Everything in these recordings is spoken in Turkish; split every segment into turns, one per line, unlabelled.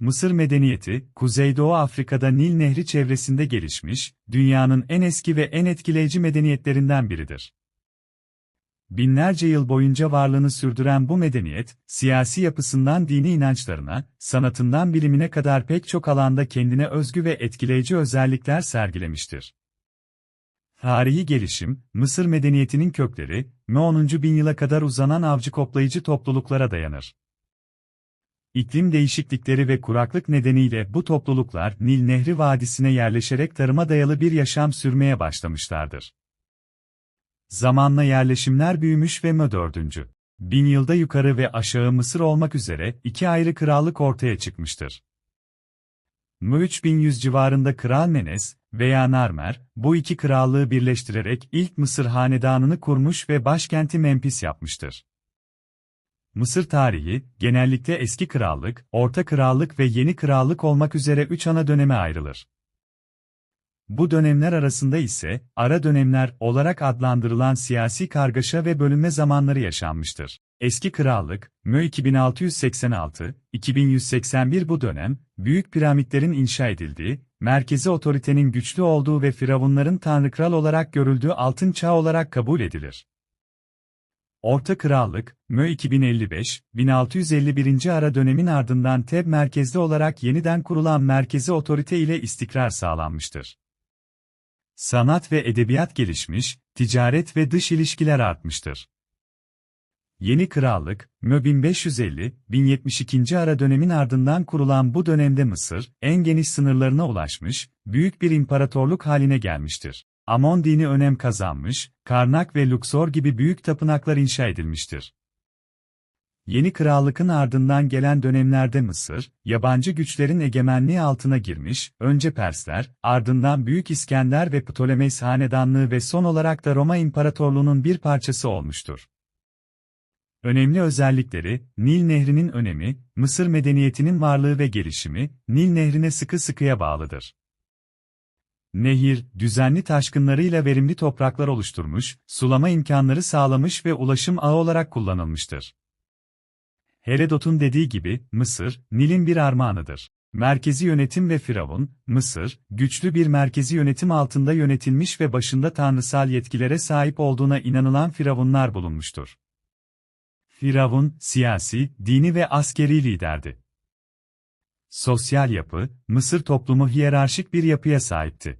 Mısır medeniyeti, Kuzeydoğu Afrika'da Nil Nehri çevresinde gelişmiş, dünyanın en eski ve en etkileyici medeniyetlerinden biridir. Binlerce yıl boyunca varlığını sürdüren bu medeniyet, siyasi yapısından dini inançlarına, sanatından bilimine kadar pek çok alanda kendine özgü ve etkileyici özellikler sergilemiştir. Tarihi gelişim, Mısır medeniyetinin kökleri, M10. bin yıla kadar uzanan avcı koplayıcı topluluklara dayanır. İklim değişiklikleri ve kuraklık nedeniyle bu topluluklar Nil Nehri Vadisi'ne yerleşerek tarıma dayalı bir yaşam sürmeye başlamışlardır. Zamanla yerleşimler büyümüş ve M4. bin yılda yukarı ve aşağı Mısır olmak üzere iki ayrı krallık ortaya çıkmıştır. M3100 civarında Kral Menes veya Narmer, bu iki krallığı birleştirerek ilk Mısır hanedanını kurmuş ve başkenti Memphis yapmıştır. Mısır tarihi, genellikle eski krallık, orta krallık ve yeni krallık olmak üzere üç ana döneme ayrılır. Bu dönemler arasında ise, ara dönemler olarak adlandırılan siyasi kargaşa ve bölünme zamanları yaşanmıştır. Eski krallık, Mö 2686, 2181 bu dönem, büyük piramitlerin inşa edildiği, merkezi otoritenin güçlü olduğu ve firavunların tanrıkral olarak görüldüğü altın çağ olarak kabul edilir. Orta Krallık, Mö 2055, 1651. ara dönemin ardından Teb merkezli olarak yeniden kurulan merkezi otorite ile istikrar sağlanmıştır. Sanat ve edebiyat gelişmiş, ticaret ve dış ilişkiler artmıştır. Yeni Krallık, Mö 1550, 1072. ara dönemin ardından kurulan bu dönemde Mısır, en geniş sınırlarına ulaşmış, büyük bir imparatorluk haline gelmiştir. Amon dini önem kazanmış, Karnak ve Luxor gibi büyük tapınaklar inşa edilmiştir. Yeni krallıkın ardından gelen dönemlerde Mısır, yabancı güçlerin egemenliği altına girmiş, önce Persler, ardından Büyük İskender ve Ptolemeys hanedanlığı ve son olarak da Roma İmparatorluğu'nun bir parçası olmuştur. Önemli özellikleri, Nil Nehri'nin önemi, Mısır medeniyetinin varlığı ve gelişimi, Nil Nehri'ne sıkı sıkıya bağlıdır. Nehir, düzenli taşkınlarıyla verimli topraklar oluşturmuş, sulama imkanları sağlamış ve ulaşım ağı olarak kullanılmıştır. Herodot'un dediği gibi, Mısır, Nil'in bir armağanıdır. Merkezi yönetim ve Firavun, Mısır, güçlü bir merkezi yönetim altında yönetilmiş ve başında tanrısal yetkilere sahip olduğuna inanılan firavunlar bulunmuştur. Firavun, siyasi, dini ve askeri liderdi. Sosyal yapı, Mısır toplumu hiyerarşik bir yapıya sahipti.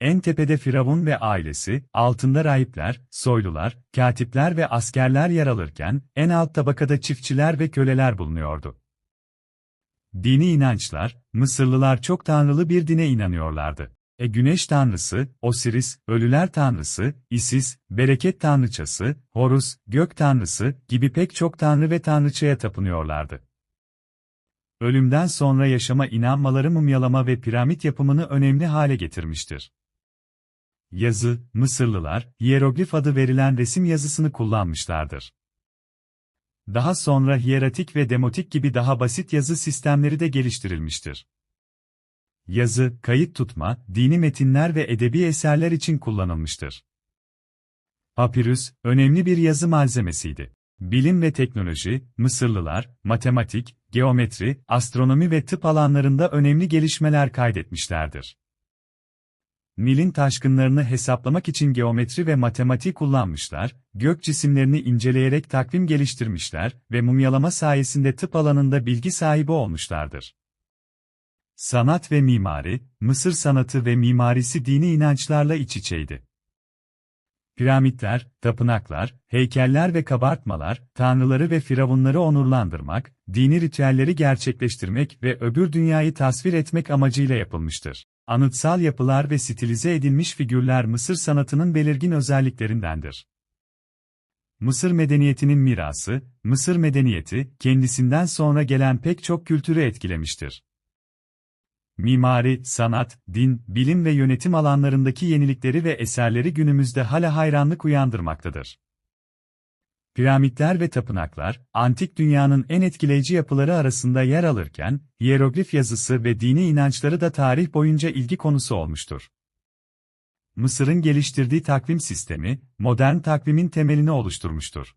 En tepede Firavun ve ailesi, altında rahipler, soylular, katipler ve askerler yer alırken, en alt tabakada çiftçiler ve köleler bulunuyordu. Dini inançlar, Mısırlılar çok tanrılı bir dine inanıyorlardı. E güneş tanrısı, Osiris, ölüler tanrısı, Isis, bereket tanrıçası, Horus, gök tanrısı gibi pek çok tanrı ve tanrıçaya tapınıyorlardı. Ölümden sonra yaşama inanmaları mumyalama ve piramit yapımını önemli hale getirmiştir. Yazı, Mısırlılar, hieroglif adı verilen resim yazısını kullanmışlardır. Daha sonra hieratik ve demotik gibi daha basit yazı sistemleri de geliştirilmiştir. Yazı, kayıt tutma, dini metinler ve edebi eserler için kullanılmıştır. Papirüs, önemli bir yazı malzemesiydi. Bilim ve teknoloji, Mısırlılar, matematik, geometri, astronomi ve tıp alanlarında önemli gelişmeler kaydetmişlerdir. Nil'in taşkınlarını hesaplamak için geometri ve matematik kullanmışlar, gök cisimlerini inceleyerek takvim geliştirmişler ve mumyalama sayesinde tıp alanında bilgi sahibi olmuşlardır. Sanat ve mimari, Mısır sanatı ve mimarisi dini inançlarla iç içeydi. Piramitler, tapınaklar, heykeller ve kabartmalar, tanrıları ve firavunları onurlandırmak, dini ritüelleri gerçekleştirmek ve öbür dünyayı tasvir etmek amacıyla yapılmıştır. Anıtsal yapılar ve stilize edilmiş figürler Mısır sanatının belirgin özelliklerindendir. Mısır medeniyetinin mirası, Mısır medeniyeti, kendisinden sonra gelen pek çok kültürü etkilemiştir. Mimari, sanat, din, bilim ve yönetim alanlarındaki yenilikleri ve eserleri günümüzde hala hayranlık uyandırmaktadır. Piramitler ve tapınaklar, antik dünyanın en etkileyici yapıları arasında yer alırken, hieroglif yazısı ve dini inançları da tarih boyunca ilgi konusu olmuştur. Mısır'ın geliştirdiği takvim sistemi, modern takvimin temelini oluşturmuştur.